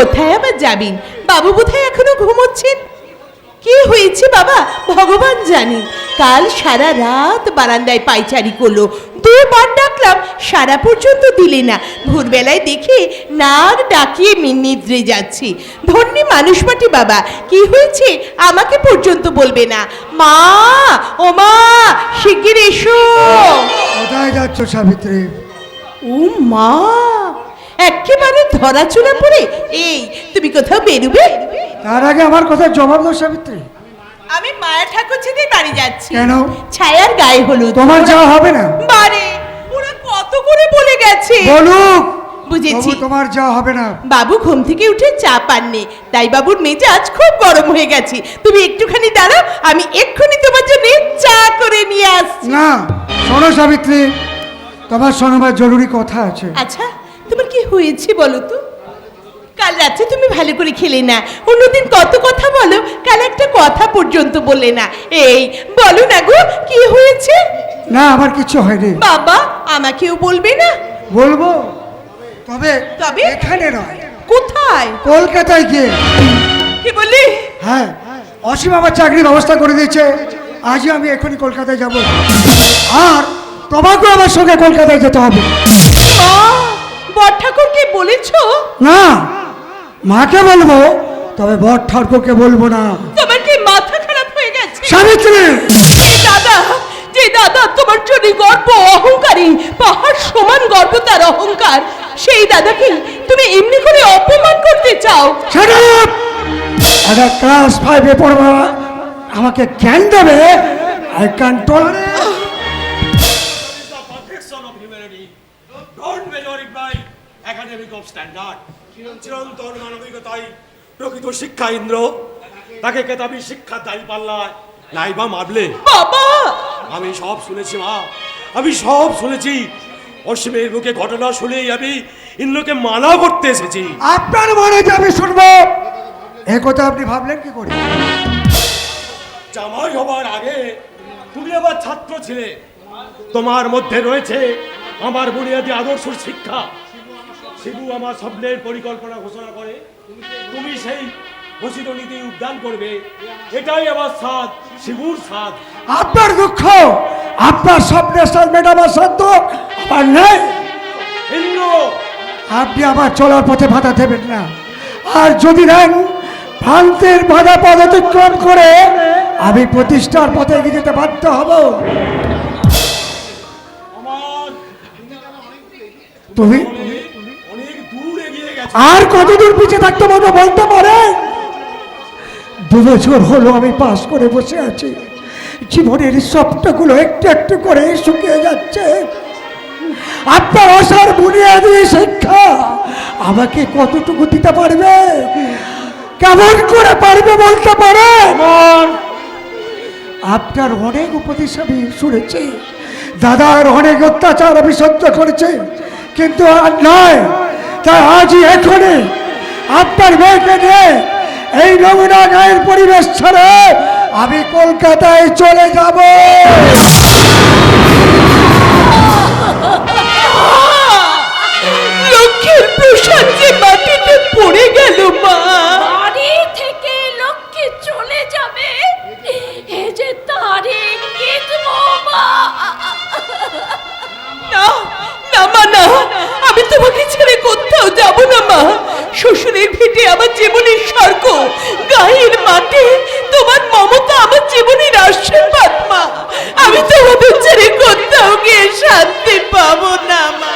কোথায় আবার যাবেন? বাবু বোধহয় এখনও ঘুমোচ্ছেন? কি হয়েছে বাবা? ভগবান জানি। কাল সারা রাত বারান্দায় পাইচারি করল। দুবার ডাকলাম সারা পর্যন্ত দিলে না। ভোরবেলায় দেখে নাক ডাকিয়ে নিদ্রে যাচ্ছি। ধন্যী মানুষ মাটি বাবা কি হয়েছে? আমাকে পর্যন্ত বলবে না। মা ও মা শিগগির এসো। কোথায় যাচ্ছ সাবিত্রী? ও মা একেবারে ধরা চুলা পড়ে এই তুমি কোথাও বেরুবে? তার আগে আমার কথা জবাব দাও সাবিত্রী। আমি মায়া ঠাকুরছিদের বাড়ি যাচ্ছি। কেন? ছায়ার গায়ে হলুদ। তোমার যাওয়া হবে না। বারে ওরা কত করে বলে গেছে? বলুক। বুঝেছি। তোমার যাওয়া হবে না। বাবু ঘুম থেকে উঠে চা পাননি। তাই বাবুর মেজাজ খুব গরম হয়ে গেছে। তুমি একটুখানি দাঁড়াও আমি এক্ষুনি তোমার জন্য চা করে নিয়ে আসছি। না শোনো সাবিত্রী। তোমার শোনাবার জরুরি কথা আছে। আচ্ছা। তোমার কি হয়েছে বলো তো? কাল রাতে তুমি ভালো করে খেলে না। অন্যদিন কত কথা বলো কাল একটা কথা পর্যন্ত বললে না। এই বলো না গো কি হয়েছে? না আমার কিছু হয়নি। বাবা আমাকেও বলবে না? বলব? তবে তবে? এখানে নয়। কোথায়? কলকাতায় গিয়ে। কি বললি? হ্যাঁ অসীম আমার চাকরির ব্যবস্থা করে দিয়েছে। আজই আমি এখনই কলকাতায় যাব। আর তোমাকেও আমার সঙ্গে কলকাতায় যেতে হবে। বর ঠাকুরকে বলেছ? না মাকে বলব তবে বর ঠাকুরকে বলব না। তোমার কি মাথা খারাপ হয়ে গেছে? সাবিত্রী দাদা যে দাদা তোমার জন্য গর্ব অহংকারী পাহাড় সমান গর্ব তার অহংকার সেই দাদাকে তুমি এমনি করে অপমান করতে চাও! একটা ক্লাস ফাইভে পড়বা আমাকে জ্ঞান দেবে I can academic of standard. চিরন্তন মানবিকতাই প্রকৃত শিক্ষা ইন্দ্র। তাকে কেতাবি শিক্ষার দায়ী পাল্লায় নাই বা মারলে। বাবা! আমি সব শুনেছি মা। আমি সব শুনেছি। অসীমের মুখে ঘটনা শুনেই আমি ইন্দ্রকে মানা করতে এসেছি। আপনার মনে যে আমি শুনব? এ কথা আপনি ভাবলেন কি করে? জামাই হবার আগে তুমি আবার ছাত্র ছিলে। তোমার মধ্যে রয়েছে আমার বুনিয়াদী আদর্শ শিক্ষা। শিবু আমার স্বপ্নের পরিকল্পনা ঘোষণা করে তুমি সেই ঘোষিত নীতি উদ্যান করবে। এটাই আমার সাধ শিবুর সাধ আপনার দুঃখ আপনার স্বপ্নের সাথ মেটাবার সাধ্য আমার নেই। ইন্দ্র আপনি আমার চলার পথে বাধা দেবেন না। আর যদি নেন ভ্রান্তের বাধা পদ অতিক্রম করে আমি প্রতিষ্ঠার পথে এগিয়ে যেতে বাধ্য হব। তুমি আর কতদূর পিছিয়ে থাকতে পারব বলতে পারে দু বছর হলো আমি পাস করে বসে আছি। জীবনের স্বপ্নগুলো একটু একটু করে শুকিয়ে যাচ্ছে। আপনার আশার বুনিয়াদি শিক্ষা আমাকে কতটুকু দিতে পারবে? কেমন করে পারবে বলতে পারে? আপনার অনেক উপদেশ আমি শুনেছি। দাদার অনেক অত্যাচার আমি সহ্য করেছি। কিন্তু আর নয় তাই আজই এখনই আপনার মেয়েকে নিয়ে এই নমুনা গায়ের পরিবেশ ছাড়া আমি কলকাতায় চলে যাব। জীবনের স্বর্গ। গায়ের মাঠে তোমার মমতা আমার জীবনের আশীর্বাদ মা। আমি তোমাদের ছেড়ে কোথাও গিয়ে শান্তি পাবো না মা।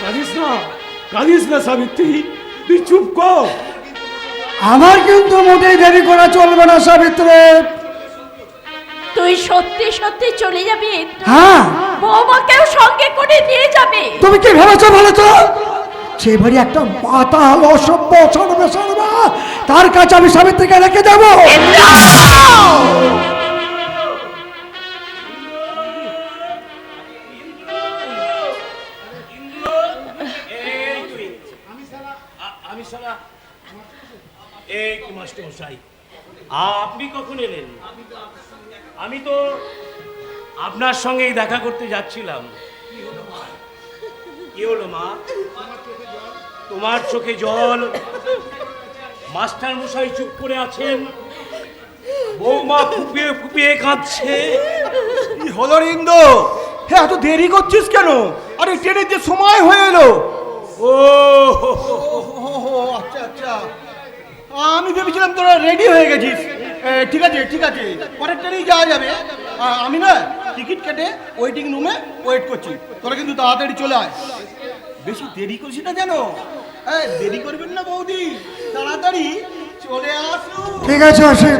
কাঁদিস না কাঁদিস না সাবিত্রী। তুই চুপ কর। আমার কিন্তু মোটেই দেরি করা চলবে না সাবিত্রী। তুই সত্যি সত্যি চলে যাবি? হ্যাঁ। বৌমাকেও সঙ্গে করে নিয়ে যাবে। তুমি কি ভেবেছো বলো তো? সে বাড়ি একটা মাতাল অসভ্য সর্বে সর্বা তার কাছে আমি সাবিত্রীকে রেখে যাব আপনি কখন এলেন? আমি তো আপনার সঙ্গেই দেখা করতে যাচ্ছিলাম। কি হলো মা? তোমার চোখে জল। মাস্টার মশাই চুপ করে আছেন। বৌমা ফুপিয়ে ফুপিয়ে কাঁদছে। কি হলো রিন্দ? হ্যাঁ এত দেরি করছিস কেন? আরে ট্রেনের যে সময় হয়ে এলো। ও আচ্ছা আচ্ছা। আমি ভেবেছিলাম তোরা রেডি হয়ে গেছিস। ঠিক আছে ঠিক আছে। পরের ট্রেনেই যাওয়া যাবে। আমি না টিকিট কেটে ওয়েটিং রুমে ওয়েট করছি। তোরা কিন্তু তাড়াতাড়ি চলে আয়। বেশি দেরি করছিস না হ্যাঁ দেরি করবেন না বৌদি তাড়াতাড়ি চলে আসুন ঠিক আছে আসি।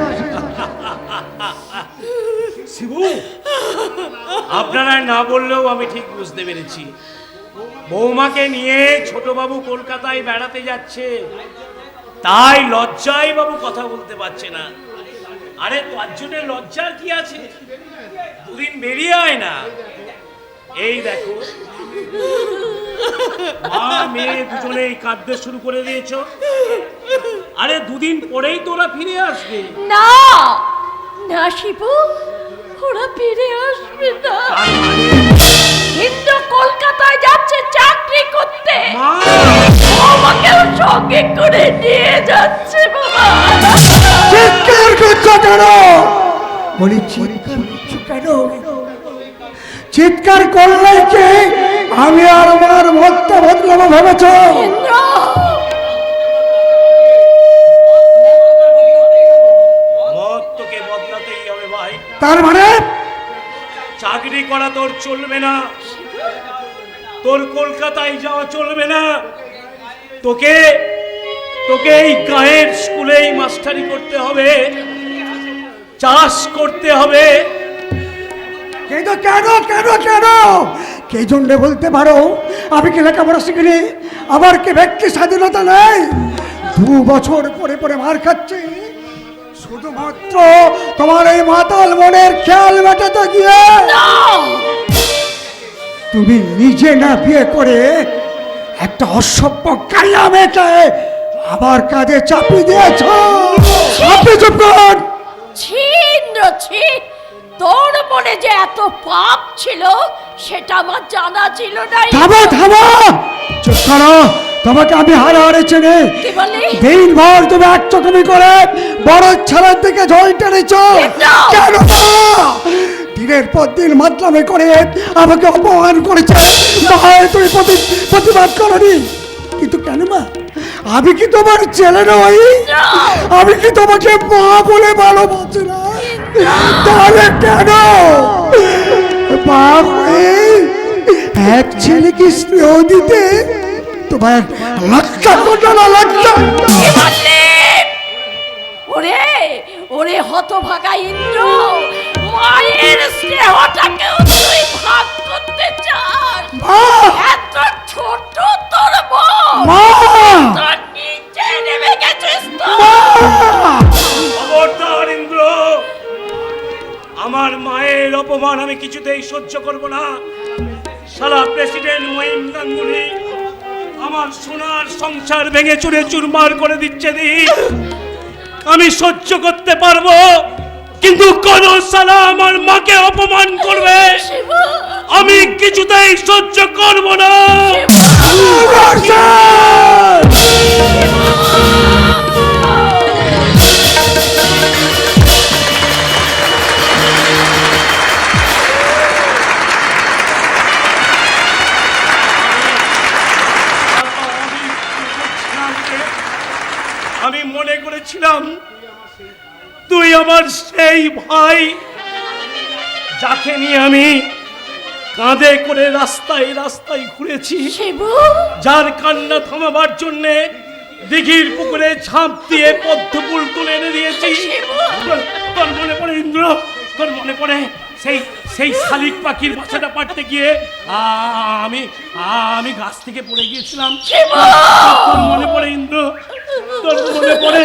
শিবু আপনারা না বললেও আমি ঠিক বুঝতে পেরেছি। বৌমাকে নিয়ে ছোটবাবু কলকাতায় বেড়াতে যাচ্ছে। তাই লজ্জায় বাবু কথা বলতে পারছে না। আরে জন্য লজ্জার কি আছে? দুদিন বেরিয়ে আয় না। এই দেখো। মা মেয়ে দুজনেই কাঁদতে শুরু করে দিয়েছ। আরে দুদিন পরেই তোরা ফিরে আসবে। না! না শিবু ওরা ফিরে আসবে না। মানে? কলকাতায় যাচ্ছে চাকরি করতে। মা! আমাকেও সঙ্গে করে নিয়ে যাচ্ছে বাবা। চিৎকার করছ কেন? বলি চিৎকার করছ কেন? চিৎকার করলে কি? আমি আর আমার মত বদলাবো ভেবেছ? ইন্দ্র মত তোকে বদলাতেই হবে ভাই। তার মানে? চাকরি করা তোর চলবে না। তোর কলকাতায় যাওয়া চলবে না। তোকে তোকে এই গায়ের স্কুলেই মাস্টারি করতে হবে। চাষ করতে হবে। কিন্তু কেন কেন কেন কে জন্য বলতে পারো আমি কি লেখাপড়া শিখিনি? আমার কি ব্যক্তি স্বাধীনতা নেই? দু বছর পরে পরে মার খাচ্ছি। শুধুমাত্র তোমার এই মাতাল মনের খেয়াল মেটাতে গিয়ে। তুমি নিজে না বিয়ে করে একটা অসভ্য কাল্লা মেয়েকে আবার কাজে চাপিয়ে দিয়েছ। আপনি চুপ কর। ছি ইন্দ্র ছি তোর মনে যে এত পাপ ছিল সেটা আমার জানা ছিল না। থামো থামো! চুপ করো। তোমাকে আমি হারাহারে চিনি। কি বলি দিন ভর তুমি এক চকমি করে বড় ছেলের দিকে জল টেনেছ। কেন? না? দিনের পর দিন মাতলামে করে আমাকে অপমান করেছে। মহায় তুমি প্রতি- প্রতিবাদ করনি। কিন্তু কেন মা? আমি কি তোমার ছেলে নই? আমি কি তোমাকে মা বলে ভালোবাসি না? তাহলে কেন? মা হয়ে এক ছেলেকে স্নেহ দিতে তোমার লজ্জা করতো না লজ্জা? ওরে ওরে হতভাগা ইন্দ্র মায়ের স্নেহটাকেও তুই ভাগ করতে চাস! এত ছোট তোর মন! তোর নিচে নেমে গেছিস তো। খবরদার ইন্দ্র আমার মায়ের অপমান আমি কিছুতেই সহ্য করব না। সারা প্রেসিডেন্ট ওয়াইন গাঙ্গুলি, আমার সোনার সংসার ভেঙে চুরে চুরমার করে দিচ্ছে দি আমি সহ্য করতে পারব, কিন্তু কোন সালা আমার মাকে অপমান করবে? আমি কিছুতেই সহ্য করব না। ভাই যাকে নিয়ে আমি কাঁধে করে রাস্তায় রাস্তায় ঘুরেছি যার কান্না থামাবার জন্যে দিঘির পুকুরে ঝাঁপ দিয়ে পদ্মফুল তুলে এনে দিয়েছি। তোর- মনে পড়ে ইন্দ্র? তোর মনে পড়ে সেই সেই শালিক পাখির বাসাটা পাড়তে গিয়ে? আমি আমি গাছ থেকে পড়ে গিয়েছিলাম। তোর মনে পড়ে ইন্দ্র? তোর মনে পড়ে?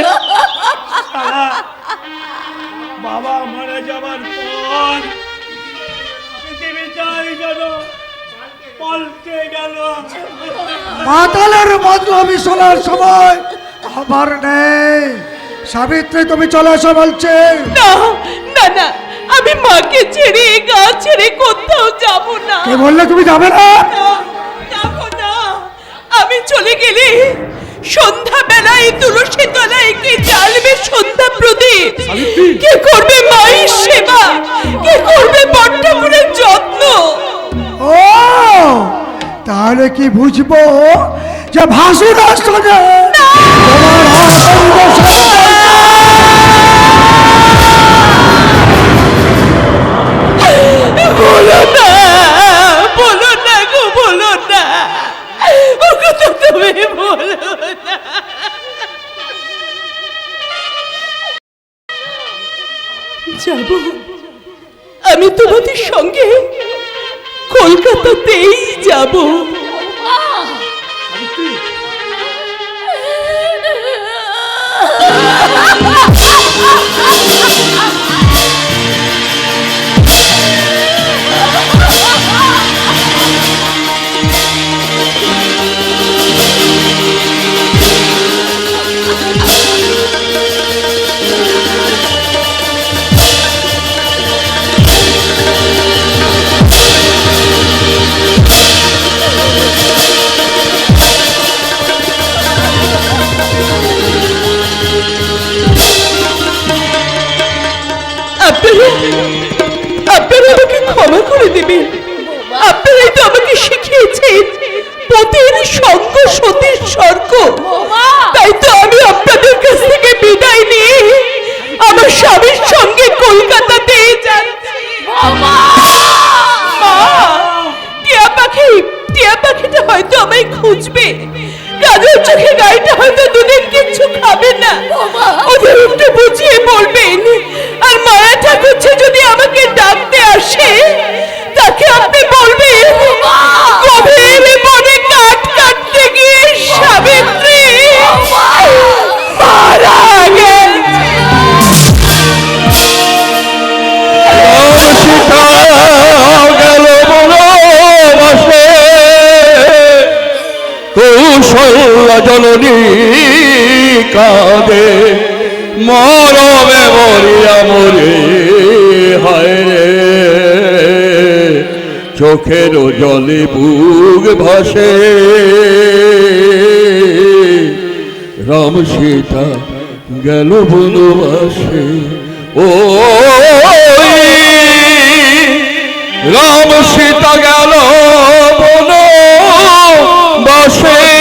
বাবা মারা যাবার পর পৃথিবীটাই যেন পাল্টে গেল। মাতালের বদনামি শোনার সময় আমার নেই। সাবিত্রী তুমি চলে এসো বলছে। না না না আমি মাকে ছেড়ে এই গা ছেড়ে কোথাও যাব না। কে বললে তুমি যাবে না? না, যাব না। আমি চলে গেলে সন্ধ্যা বেলায় তুলসী তলায় কে করবে মায়ের সেবা? কে করবে বট্টাপুরের যত্ন? ও তাহলে কি বুঝব যে তোমার আসন বলো না বলো না গো বলো না। তুমি বলো না। যাব। আমি তোমাদের সঙ্গে কলকাতাতেই যাব। আপনারা আপনারা আমাকে ক্ষমা করে দেবেন। আপনারাই তো আমাকে শিখিয়েছেন পতির সঙ্গ সতীর স্বর্গ। তাই তো আমি আপনাদের কাছ থেকে বিদায় নিয়ে আমার স্বামীর সঙ্গে কলকাতাতে যাচ্ছি। টিয়া পাখি টিয়া পাখিটা হয়তো আমায় খুঁজবে। কাজের চোখে গাড়িটা হয়তো দুদিন কিছু খাবে না। ওদের একটু বুঝিয়ে বলবেন আর মায়া ঠাকুরছে যদি আমাকে ডাকতে আসে তাকে আপনি বলবেন? জননী কাঁদে। মরমে মরিয়া মরে হায় রে। চোখের জলে বুক ভাসে। রাম সীতা গেল বনবাসে। ও রাম সীতা গেল বন বাসে